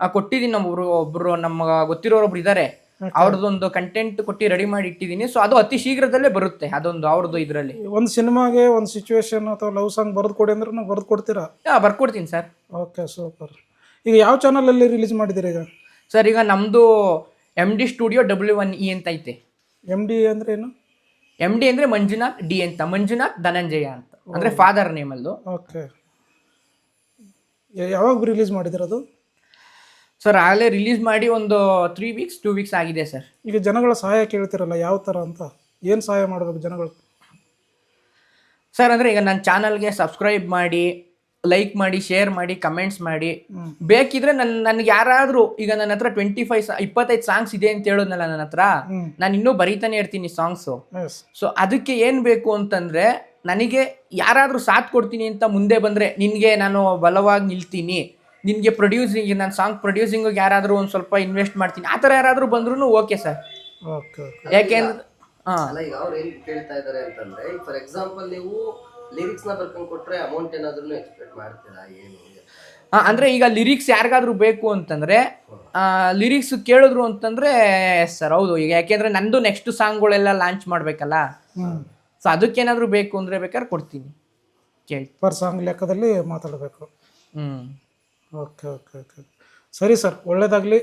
Speaker 2: ಆ, ಕೊಟ್ಟಿದ್ದೀನಿ ನಮ್ಮೊಬ್ರು ಒಬ್ರು ನಮ್ಮ ಗೊತ್ತಿರೋರೊಬ್ರು ಇದ್ದಾರೆ ಅವ್ರದ್ದೊಂದು ಕಂಟೆಂಟ್ ಕೊಟ್ಟು ರೆಡಿ ಮಾಡಿ ಇಟ್ಟಿದ್ದೀನಿ. ಸೊ ಅದು ಅತಿ ಶೀಘ್ರದಲ್ಲೇ ಬರುತ್ತೆ ಅದೊಂದು ಅವ್ರದ್ದು ಇದರಲ್ಲಿ.
Speaker 1: ಒಂದು ಸಿನಿಮಾಗೆ ಒಂದು ಸಿಚುವೇಶನ್ ಅಥವಾ ಲವ್ ಸಾಂಗ್ ಬರೆದು ಕೊಡಿ ಅಂದ್ರೆ ನಾವು ಬರೆದು ಕೊಡ್ತೀರಾ?
Speaker 2: ಬರ್ಕೊಡ್ತೀನಿ ಸರ್.
Speaker 1: ಓಕೆ ಸೂಪರ್ ಈಗ ಯಾವ ಚಾನಲಲ್ಲಿ ರಿಲೀಸ್ ಮಾಡಿದ್ದೀರಿ ಈಗ?
Speaker 2: ಸರ್ ಈಗ ನಮ್ಮದು M D studio W one E ಅಂತ ಐತೆ
Speaker 1: ಎಂ ಡಿ ಅಂದ್ರೆ ಏನು?
Speaker 2: ಎಂ ಡಿ ಅಂದ್ರೆ ಮಂಜುನಾಥ್ ಡಿ ಅಂತ. ಮಂಜುನಾಥ್ ಧನಂಜಯ ಅಂತ. ಅಂದ್ರೆ ಫಾದರ್ ನೇಮ್ ಅಲ್ಲೂ
Speaker 1: ಓಕೆ. ಯಾವಾಗ ರಿಲೀಸ್ ಮಾಡಿದಿರೋದು
Speaker 2: ಸರ್ ಆಗಲೇ ರಿಲೀಸ್ ಮಾಡಿ ಒಂದು ತ್ರೀ ವೀಕ್ಸ್ ಟೂ ವೀಕ್ಸ್ ಆಗಿದೆ ಸರ್.
Speaker 1: ಈಗ ಜನಗಳ ಸಹಾಯ ಕೇಳ್ತಿರಲ್ಲ ಯಾವ ಥರ ಅಂತ? ಏನು ಸಹಾಯ ಮಾಡಬೇಕು ಜನಗಳು?
Speaker 2: ಸರ್ ಅಂದರೆ ಈಗ ನನ್ನ ಚಾನಲ್ಗೆ ಸಬ್ಸ್ಕ್ರೈಬ್ ಮಾಡಿ ಲೈಕ್ ಮಾಡಿ ಶೇರ್ ಮಾಡಿ ಕಮೆಂಟ್ಸ್ ಮಾಡಿ. ಬೇಕಿದ್ರೆ ನನ್ ನನ್ಗೆ ಯಾರಾದ್ರೂ ಈಗ ನನ್ನ ಹತ್ರ ಟ್ವೆಂಟಿ ಫೈವ್ ಇಪ್ಪತ್ತೈದು ಸಾಂಗ್ಸ್ ಇದೆ ಅಂತ ಹೇಳೋದ್ನಲ್ಲ ನನ್ನ ಹತ್ರ. ನಾನು ಇನ್ನೂ ಬರೀತಾನೆ ಇರ್ತೀನಿ ಸಾಂಗ್ಸು ಸೊ ಅದಕ್ಕೆ ಏನು ಬೇಕು ಅಂತಂದ್ರೆ ನನಗೆ ಯಾರಾದರೂ ಸಾಥ್ ಕೊಡ್ತೀನಿ ಅಂತ ಮುಂದೆ ಬಂದ್ರೆ ನಿನ್ಗೆ ನಾನು ಬಲವಾಗಿ ನಿಲ್ತೀನಿ. ನಿನ್ಗೆ ಪ್ರೊಡ್ಯೂಸಿಂಗ್ ನಾನು ಸಾಂಗ್ ಪ್ರೊಡ್ಯೂಸಿಂಗ್ ಯಾರಾದರೂ ಒಂದ್ ಸ್ವಲ್ಪ ಇನ್ವೆಸ್ಟ್ ಮಾಡ್ತೀನಿ. ಆ ಥರ ಯಾರಾದರೂ ಬಂದ್ರೂ ಓಕೆ ಸರ್ ಯಾಕೆಂದ್ರೆ
Speaker 3: ಅಲ್ಲ ಈಗ ಅವ್ರು ಏನ್ ಕೇಳ್ತಾ ಇದಾರೆ ಅಂತಂದ್ರೆ ಫಾರ್ ಎಕ್ಸಾಂಪಲ್ ನೀವು ಲಿರಿಕ್ಸ್ನ ಕೊಟ್ಟರೆ ಕೊಟ್ರೆ ಅಮೌಂಟ್ ಏನಾದ್ರು ಎಕ್ಸ್ಪೆಕ್ಟ್ ಮಾಡ್ತೀರಾ ಏನು?
Speaker 2: ಅಂದ್ರೆ ಈಗ ಲಿರಿಕ್ಸ್ ಯಾರಿಗಾದ್ರೂ ಬೇಕು ಅಂತಂದ್ರೆ ಲಿರಿಕ್ಸ್ ಕೇಳಿದ್ರು ಅಂತಂದ್ರೆ ಸರ್ ಹೌದು. ಈಗ ಯಾಕೆಂದ್ರೆ ನಂದು ನೆಕ್ಸ್ಟ್ ಸಾಂಗ್ಗಳೆಲ್ಲ ಲಾಂಚ್ ಮಾಡಬೇಕಲ್ಲ?
Speaker 1: ಹ್ಞೂ
Speaker 2: ಸೊ ಅದಕ್ಕೇನಾದರೂ ಬೇಕು ಅಂದ್ರೆ ಬೇಕಾದ್ರೆ ಕೊಡ್ತೀನಿ. ಕೇಳಿ.
Speaker 1: ಪರ್ ಸಾಂಗ್ ಲೆಕ್ಕದಲ್ಲಿ ಮಾತಾಡಬೇಕು.
Speaker 2: ಹ್ಞೂ
Speaker 1: ಓಕೆ ಓಕೆ ಓಕೆ ಸರಿ ಸರ್ ಒಳ್ಳೇದಾಗಲಿ.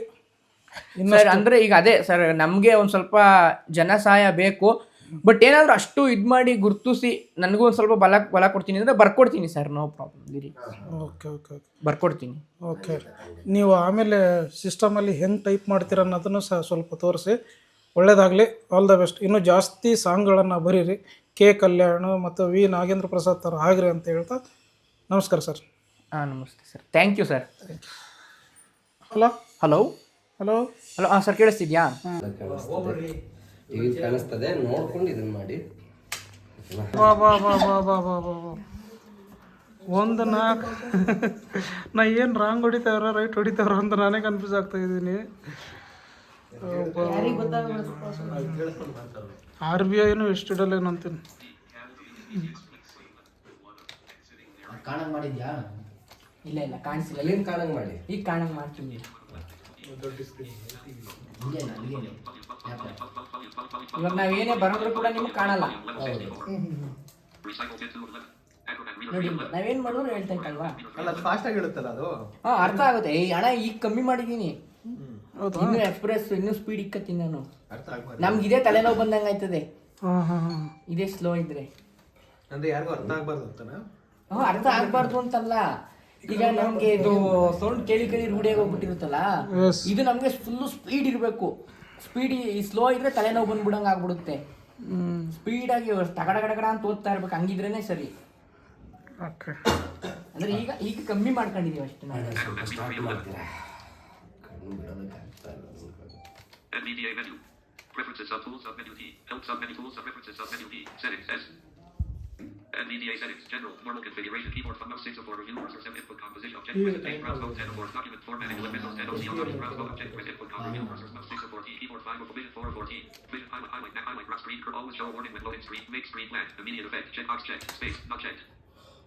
Speaker 2: ಸರ್ ಅಂದ್ರೆ ಈಗ ಅದೇ ಸರ್ ನಮಗೆ ಒಂದು ಸ್ವಲ್ಪ ಜನ ಸಹಾಯ ಬೇಕು. ಬಟ್ ಏನಾದರೂ ಅಷ್ಟು ಇದು ಮಾಡಿ ಗುರ್ತಿಸಿ ನನಗೂ ಒಂದು ಸ್ವಲ್ಪ ಬಲ ಬಲ ಕೊಡ್ತೀನಿ ಅಂದ್ರೆ ಬರ್ಕೊಡ್ತೀನಿ ಸರ್ ನೋ ಪ್ರಾಬ್ಲಮ್ ಇರಿ.
Speaker 1: ಓಕೆ ಓಕೆ ಓಕೆ
Speaker 2: ಬರ್ಕೊಡ್ತೀನಿ.
Speaker 1: ಓಕೆ ನೀವು ಆಮೇಲೆ ಸಿಸ್ಟಮಲ್ಲಿ ಹೆಂಗೆ ಟೈಪ್ ಮಾಡ್ತೀರ ಅನ್ನೋದನ್ನು ಸಹ ಸ್ವಲ್ಪ ತೋರಿಸಿ. ಒಳ್ಳೇದಾಗಲಿ ಆಲ್ ದ ಬೆಸ್ಟ್ ಇನ್ನೂ ಜಾಸ್ತಿ ಸಾಂಗ್ಗಳನ್ನು ಬರೀರಿ. ಕೆ ಕಲ್ಯಾಣ ಮತ್ತು ವಿ ನಾಗೇಂದ್ರ ಪ್ರಸಾದ್ ಥರ ಆಗ್ರಿ ಅಂತ ಹೇಳ್ತಾ ನಮಸ್ಕಾರ ಸರ್
Speaker 2: ಹಾಂ ನಮಸ್ತೆ sir thank you sir
Speaker 1: hello
Speaker 2: hello
Speaker 1: hello
Speaker 2: hello ಹಾಂ ಸರ್ ಕೇಳಿಸ್ತಿದ್ಯಾ?
Speaker 3: ಟಿವಿ ಕಾಣಿಸ್ತದೆ ನೋಡ್ಕೊಂಡು ಇದನ್ನ ಮಾಡಿ.
Speaker 1: ಬಾ ಬಾ ಬಾ ಬಾ ಬಾ ಬಾ ಬಾ ಬಾ ಒಂದು ನಾಲ್ಕು ನಾ ಏನು ರಾಂಗ್ ಹೊಡಿತಾವ್ರ ರೈಟ್ ಹೊಡಿತಾವ್ರ ಅಂತ ನಾನೇ ಕನ್ಫ್ಯೂಸ್ ಆಗ್ತಾ ಇದ್ದೀನಿ. ಆರ್ ಬಿ ಐನು ಎಷ್ಟು ಇಡಲೇನು ಅಂತೀನಿ
Speaker 2: ಕಾಣಂಗ್ ಮಾಡಿದ್ಯಾ ಇಲ್ಲ ಇಲ್ಲ ಕಾಣಿಸಿಲ್ಲ.
Speaker 3: ಏನ್ ಕಾಣಂಗ್ ಮಾಡಿ
Speaker 2: ಈಗ ಕಾಣಂಗ್ ಮಾಡ್ತೀನಿ. ಇವಾಗ ನಾವೇನೇ ಬರೋದ್ರೂ ಕೂಡ ನಿಮ್ಗೆ ಕಾಣಲ್ಲ. ನೋಡಿ ನಾವೇನ್ ಮಾಡಿದ್ರು ಹೇಳ್ತೇನಲ್ವಾ
Speaker 4: ಅಲ್ಲ ಅದು ಫಾಸ್ಟ್ ಆಗಿರುತ್ತಲ್ಲ ಅದು?
Speaker 2: ಹಾ ಅರ್ಥ ಆಗುತ್ತೆ. ಏಯ್ ಅಣ್ಣ ಈಗ ಕಮ್ಮಿ ಮಾಡಿದೀನಿ. ಇನ್ನು ಎಕ್ಸ್ಪ್ರೆಸ್ ಇನ್ನೂ ಸ್ಪೀಡ್ ಇಕ್ಕತ್ತೀನಿ ನಾನು.
Speaker 4: ಅರ್ಥ ಆಗ್ಬಾರ್ದು
Speaker 2: ನಮ್ಗೆ ಇದೇ ತಲೆನೋವು ಬಂದಂಗೆ ಆಯ್ತದೆ.
Speaker 1: ಹಾಂ ಹಾಂ ಹಾಂ.
Speaker 2: ಇದೇ ಸ್ಲೋ ಇದ್ರೆ.
Speaker 4: ಅಂದ್ರೆ ಯಾರಿಗೂ ಅರ್ಥ ಆಗ್ಬಾರ್ದು ಅಂತನಾ?
Speaker 2: ಹಾ ಅರ್ಥ ಆಗ್ಬಾರ್ದು ಅಂತಲ್ಲ. ಈಗ ನಮ್ಗೆ ಇದು ಸೌಂಡ್ ಕೇಳಿ ಕೇಳಿ ರೂಢಿಯಾಗಿ ಹೋಗ್ಬಿಟ್ಟಿರುತ್ತಲ್ಲ. ಇದು ನಮ್ಗೆ ಫುಲ್ಲು ಸ್ಪೀಡ್ ಇರಬೇಕು. ಸ್ಪೀಡ್ ಸ್ಲೋ ಇದ್ರೆ ತಲೆನೋವು ಬಂದ್ಬಿಡಂಗೆ ಆಗ್ಬಿಡುತ್ತೆ ಸ್ಪೀಡ್ ಆಗಿ ತಗಡ ಗಡಗಡ ಅಂತ ಓದ್ತಾ ಇರ್ಬೇಕು ಹಂಗಿದ್ರೇನೆ ಸರಿ
Speaker 1: ಓಕೆ
Speaker 2: ಅಂದ್ರೆ ಈಗ ಈಗ ಕಮ್ಮಿ ಮಾಡ್ಕೊಂಡಿದೀವಿ ಅಷ್ಟೇ ನಾವು
Speaker 3: ಸ್ಟಾರ್ಟ್ ಮಾಡ್ತೀರಾ ಕಣ್ಣು ಬಿಡೋದಕ್ಕಾಗ್ತಾ ಇಲ್ಲ.
Speaker 5: NVDA menu. Preferences sub tools sub menu T. Help sub of tools set preferences sub. Settings S. NVDA settings. General. Normal configuration. Keyboard font. Mouse 6 of 4 review. Cursor 7 input composition. Object with text. Browse mode 10 of 4. Document formatting. Limit Windows 10 OC. Document browse mode. Object with input com review. Cursor mouse 6 of 4 T. Keyboard 5 of vision 4 of 4 T. Vision highlight highlight back highlight wrap screen. Always show warning with loading screen. Make screen blank. Immediate effect. Checkbox checked. Space. Not checked.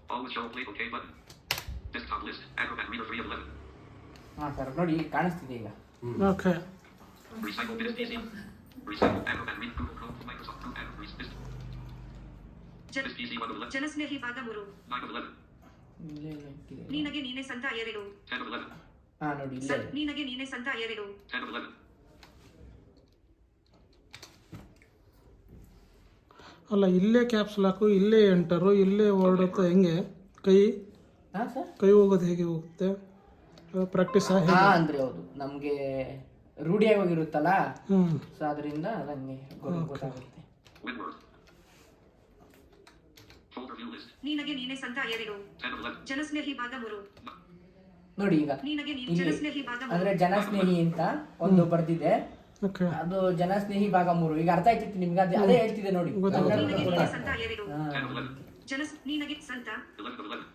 Speaker 5: Always show play OK button. Desktop list. Acrobat Reader 3 of 11.
Speaker 2: ಹಾ sir ನೋಡಿ ಈಗ ಕಾಣಿಸ್ತಿದೆ ಈಗ
Speaker 1: okay
Speaker 5: Recycle Minutes PC. Recycle Acrobat Read Google Chrome Microsoft Chrome and Reese
Speaker 6: ಜನಸ್ನೇಹಿ ಭಾಗ ಮೂರು
Speaker 5: 9 of 11.
Speaker 2: ಇಲ್ಲೇ ಇಲ್ಲ
Speaker 6: ನೀನಗೆ ನೀನೆ ಸಂತ ಎರಡು
Speaker 5: 10 of 11.
Speaker 2: ಹಾ ನೋಡಿ ಇಲ್ಲೇ.
Speaker 6: ನೀನಗೆ ನೀನೆ ಸಂತ ಎರಡು
Speaker 5: 10 of 11.
Speaker 1: ಅಲ್ಲ ಇಲ್ಲೇ ಕ್ಯಾಪ್ಸುಲ್ ಹಾಕು ಇಲ್ಲೇ ಎಂಟರು ಇಲ್ಲೇ ಹೊರಡುತ್ತೆ ಹೆಂಗೆ? ಕೈ?
Speaker 2: ಹಾ ಸರ್?
Speaker 1: ಕೈ ಹೋಗೋದು ಹೇಗೆ ಹೋಗುತ್ತೆ? ಪ್ರಾಕ್ಟೀಸ್
Speaker 2: ಹಾ ಅಂದ್ರೆ ಹೌದು. ನಮಗೆ ರೂಢಿಯಾಗಿ ಹೋಗಿರುತ್ತಲ್ಲ?
Speaker 1: ಹ್ಞೂ
Speaker 2: ಸೊ ಅದರಿಂದ ಗೊ- ಗೊತ್ತಾಗುತ್ತೆ.
Speaker 6: ನಿನಗೆ ನೀನೆ ಸಂತ ಎರಡು
Speaker 5: 10 of 11.
Speaker 6: ಜನಸ್ನೇಹಿ ಭಾಗ ಮೂರು.
Speaker 2: ನೋಡಿ ಈಗ
Speaker 6: ನಿನಗೆ ನೀ
Speaker 2: ಇಲ್ಲಿ
Speaker 6: ಜನಸ್ನೇಹಿ ಭಾಗ
Speaker 2: ಅಂದ್ರೆ ಜನಸ್ನೇಹಿ ಅಂತ ಒಂದು ಬರ್ದಿದೆ.
Speaker 1: ಓಕೆ
Speaker 2: ಅದು ಜನಸ್ನೇಹಿ ಭಾಗ ಮೂರು. ಈಗ ಅರ್ಥ ಆಯ್ತಿತ್ತು ನಿಮ್ಗೆ? ಅದೇ ಅದೇ ಹೇಳ್ತಿದೆ ನೋಡಿ.
Speaker 6: ಸಂತ ಎರಡು
Speaker 2: ಹಾ.
Speaker 5: 10 of 11.
Speaker 6: ಜನಸ್ ನಿನಗೆ ಸಂತ?
Speaker 5: 11 of 11.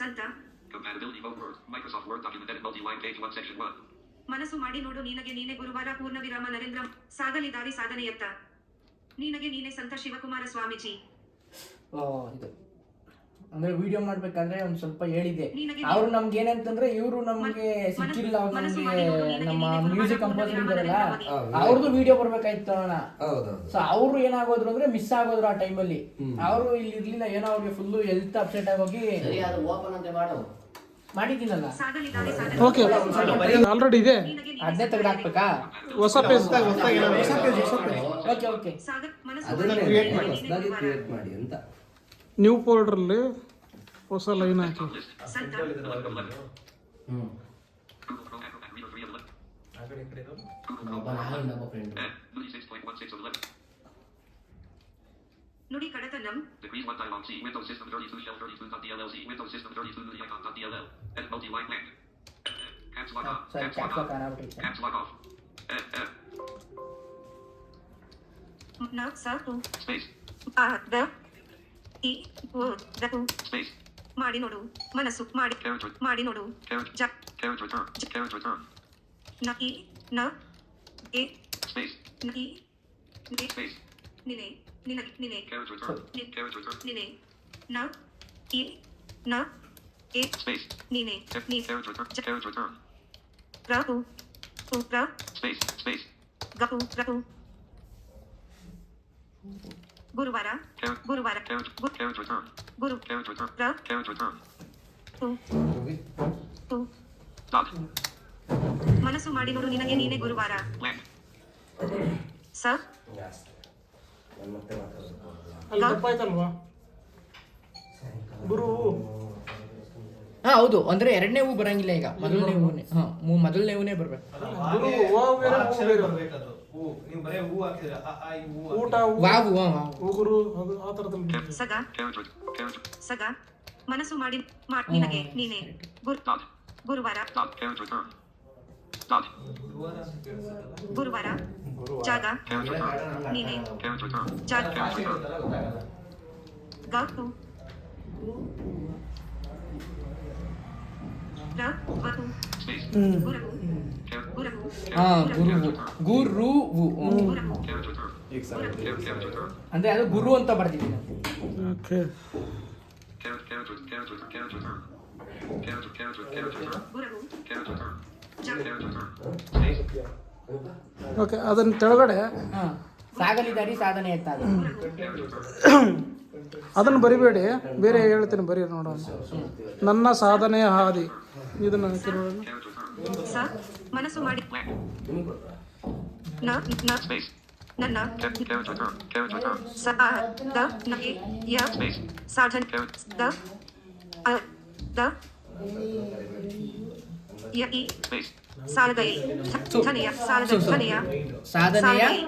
Speaker 6: ಸಂತ?
Speaker 5: Compatibility of Word. Microsoft Word document edit multi-line page 1 section 1.
Speaker 6: ಮನಸ್ಸು ಮಾಡಿ ನೋಡು ನಿನಗೆ ನೀನೆ ಗುರುವಾರ ಪೂರ್ಣ ವಿರಾಮ ನರೇಂದ್ರ ಸಾಗಲಿ ದಾರಿ ಸಾಧನೆಯತ್ತ. ನಿನಗೆ ನೀನೆ ಸಂತ ಶಿವಕುಮಾರ ಸ್ವಾಮೀಜಿ.
Speaker 2: ಇದು. ಅಂದ್ರೆ ವಿಡಿಯೋ ಮಾಡ್ಬೇಕಂದ್ರೆ ಒಂದ್ ಸ್ವಲ್ಪ ಹೇಳಿದೆ. ಅವ್ರು ನಮ್ಗೆ ಏನಂತಂದ್ರೆ ಇವರು ನಮ್ಗೆ ಸಿಕ್ಕಿಲ್ಲ ಅವ್ರು ನಮ್ಗೆ ನಮ್ಮ ಮ್ಯೂಸಿಕ್ ಕಂಪೋಸರ್ ಇದ್ದಾರಲ್ಲ ಅವ್ರದ್ದು ವಿಡಿಯೋ ಬರ್ಬೇಕಾಯ್ತು ಅಣ್ಣ ಸೊ ಅವ್ರು ಏನಾಗೋದ್ರು ಅಂದ್ರೆ ಮಿಸ್ ಆಗೋದ್ರು ಆ ಟೈಮಲ್ಲಿ ಅವರು ಇಲ್ಲಿ ಇರ್ಲಿಲ್ಲ ಏನೋ ಅವ್ರಿಗೆ ಫುಲ್ ಹೆಲ್ತ್ ಅಪ್ಸೆಟ್ ಆಗೋಗಿ
Speaker 3: ಹೋಗಿ ಅದು ಓಪನ್ ಅಂತ ಮಾಡು.
Speaker 2: ಮಾಡಿದ್ದೀನಲ್ಲ.
Speaker 1: ಓಕೆ ಆಲ್ರೆಡಿ ಇದೆ.
Speaker 2: ಅದನ್ನೇ ತೆಗೆದು ಹಾಕ್ಬೇಕಾ
Speaker 1: ಹೊಸ ಪೇಜ್
Speaker 2: ಓಕೆ ಓಕೆ
Speaker 6: ಸಾಗ ಮನಸ್ಸು
Speaker 3: ಅದನ್ನ
Speaker 6: ಮಾಡಿ
Speaker 3: ಕ್ರಿಯೇಟ್ ಮಾಡಿ ಹೊಸದಾಗಿ ಕ್ರಿಯೇಟ್ ಮಾಡಿ ಅಂತ.
Speaker 1: ನ್ಯೂ ಫೋಲ್ಡ್ರಲ್ಲಿ ಹೊಸ ಲೈನ್ ಹಾಕಿ
Speaker 5: List.
Speaker 6: ಸಂತ
Speaker 5: 11 of 11.
Speaker 3: Hmm
Speaker 5: Google Chrome Acrobat Reader 3 of 11.
Speaker 4: ಆ ಕಡೆ ಈ ಕಡೆ ಇರೋದು.
Speaker 5: Google
Speaker 3: ಒಬ್ಬ
Speaker 5: Chrome.
Speaker 3: ನಾನು ಇನ್ನೊಬ್ಬ ಫ್ರೆಂಡ್
Speaker 5: Eh, Moody 6.16 of 11.
Speaker 6: ನುಡಿ ಕಡತನಂ
Speaker 5: Degrees 1 dialog C. Windows System 32 Shell 32.dllc. Windows System 32 Nudi icon.dll. Edit multi-line blank. Caps lock on.
Speaker 2: ಸರಿ
Speaker 5: Caps lock
Speaker 2: ಕ್ಯಾಪ್ಸ್
Speaker 5: on.
Speaker 2: ಆಗ್ಬಿಟ್ಟೈತೆ
Speaker 5: Caps lock off. Eh, eh.
Speaker 6: ನ ಸ ತು
Speaker 5: Space.
Speaker 6: ಆ the E ಉ ದ ತು
Speaker 5: Space.
Speaker 6: ಮಾಡಿ ನೋಡು ಮನಸ್ಸು ಮಾಡಿ
Speaker 5: Character.
Speaker 6: ಮಾಡಿ ನೋಡು
Speaker 5: Character.
Speaker 6: ಜ
Speaker 5: Character return. Character return.
Speaker 6: ನ ಇ ನ ಎ
Speaker 5: Space.
Speaker 6: ನ ಇ ನೆ
Speaker 5: Space.
Speaker 6: ನಿನೆ ನಿನ ನಿನೆ
Speaker 5: Character return.
Speaker 6: Ni-
Speaker 5: Character return.
Speaker 6: ನಿನೆ ನ ಇ ನ ಎ
Speaker 5: Space.
Speaker 6: ನಿನೆ
Speaker 5: Char-
Speaker 6: ನಿ
Speaker 5: Character return. Character return.
Speaker 6: ರ ತು ತು ರ
Speaker 5: Space. Space.
Speaker 6: ಗ ತು ರ ತು ಗುರುವಾರ? ಗುರುವಾರ. ಗುರು. ಮನಸ್ಸು ಮಾಡಿ ನೋಡು ನಿನಗೆ ನೀನೆ ಗುರುವಾರ.
Speaker 1: ಸರ್ ಗುರು.
Speaker 2: ಹಾ ಹೌದು. ಅಂದ್ರೆ ಎರಡನೇ ಹೂ ಬರಂಗಿಲ್ಲ ಈಗ. ಮೊದಲನೇ ಹೂನೇ. ಹಾ ಮೂ- ಮೊದಲನೇ ಹೂನೇ ಬರ್ಬೇಕು.
Speaker 4: ಅಲ್ಲ,
Speaker 1: ಗುರು,
Speaker 4: ಹಾಗೆ
Speaker 1: ವಾ ಬೇರೆ,
Speaker 4: ಆ
Speaker 1: ಹೂ
Speaker 4: ಅಕ್ಷರ
Speaker 1: ಬೇರೆ.
Speaker 4: ಬರ್ಬೇಕದು. ಹೂ. ನೀವು ಬರೇ ಹೂ ಹಾಕ್ತೀರಾ ಅ, ಆ, ಈ ಹೂ
Speaker 1: ಊಟ
Speaker 4: ಹಾಕ್ತೀರಾ.
Speaker 2: ವಾವು ಹಾ, ವಾವು.
Speaker 1: ಉಗುರು ಅದು ಆ ಥರದಲ್ಲಿ ಬರ್ತದೆ.
Speaker 6: ಸಗ
Speaker 5: Character. Character.
Speaker 6: ಸಗ ಮನಸ್ಸು ಮಾಡಿ ಮಾ- ನಿನಗೆ ನೀನೆ ಗುರು
Speaker 5: Dot.
Speaker 6: ಗುರುವಾರ
Speaker 5: Dot. Character return. Dot.
Speaker 4: ಗುರುವಾರ ಅಂತ ಕೇಳಿಸುತ್ತಲ್ಲ.
Speaker 6: ಗುರುವಾರ ಜಾಗ
Speaker 5: Character return.
Speaker 6: ನೀನೆ
Speaker 5: Character return.
Speaker 6: ಜಾಗ
Speaker 4: ಭಾಷೆ ಇರುತ್ತಲ್ಲ, ಗೊತ್ತಾಗಲ್ಲ.
Speaker 6: ಗಾತು ರ ವತು
Speaker 5: Space.
Speaker 2: ಅಂದ್ರೆ ಅದು ಗುರು ಅಂತ
Speaker 1: ಬರ್ತೀನಿ ಅದನ್ನ
Speaker 2: ತೆಳಗಡೆ ಸಾಗಲಿದಾರಿ ಸಾಧನೆ ಅಂತ
Speaker 1: ಅದನ್ನು ಬರಿಬೇಡಿ. ಬೇರೆ ಹೇಳ್ತೀನಿ ಬರೀ ನೋಡೋಣ. ನನ್ನ ಸಾಧನೆಯ ಹಾದಿ. ಇದನ್ನ
Speaker 6: ಕೆಲವೊಂದು ಮನಸ್ಸು ಮಾಡಿ. ನನ್ನ. ಸಾಧನ್
Speaker 2: ಸಾಧನೆಯ
Speaker 6: ಸಾಲಗೈ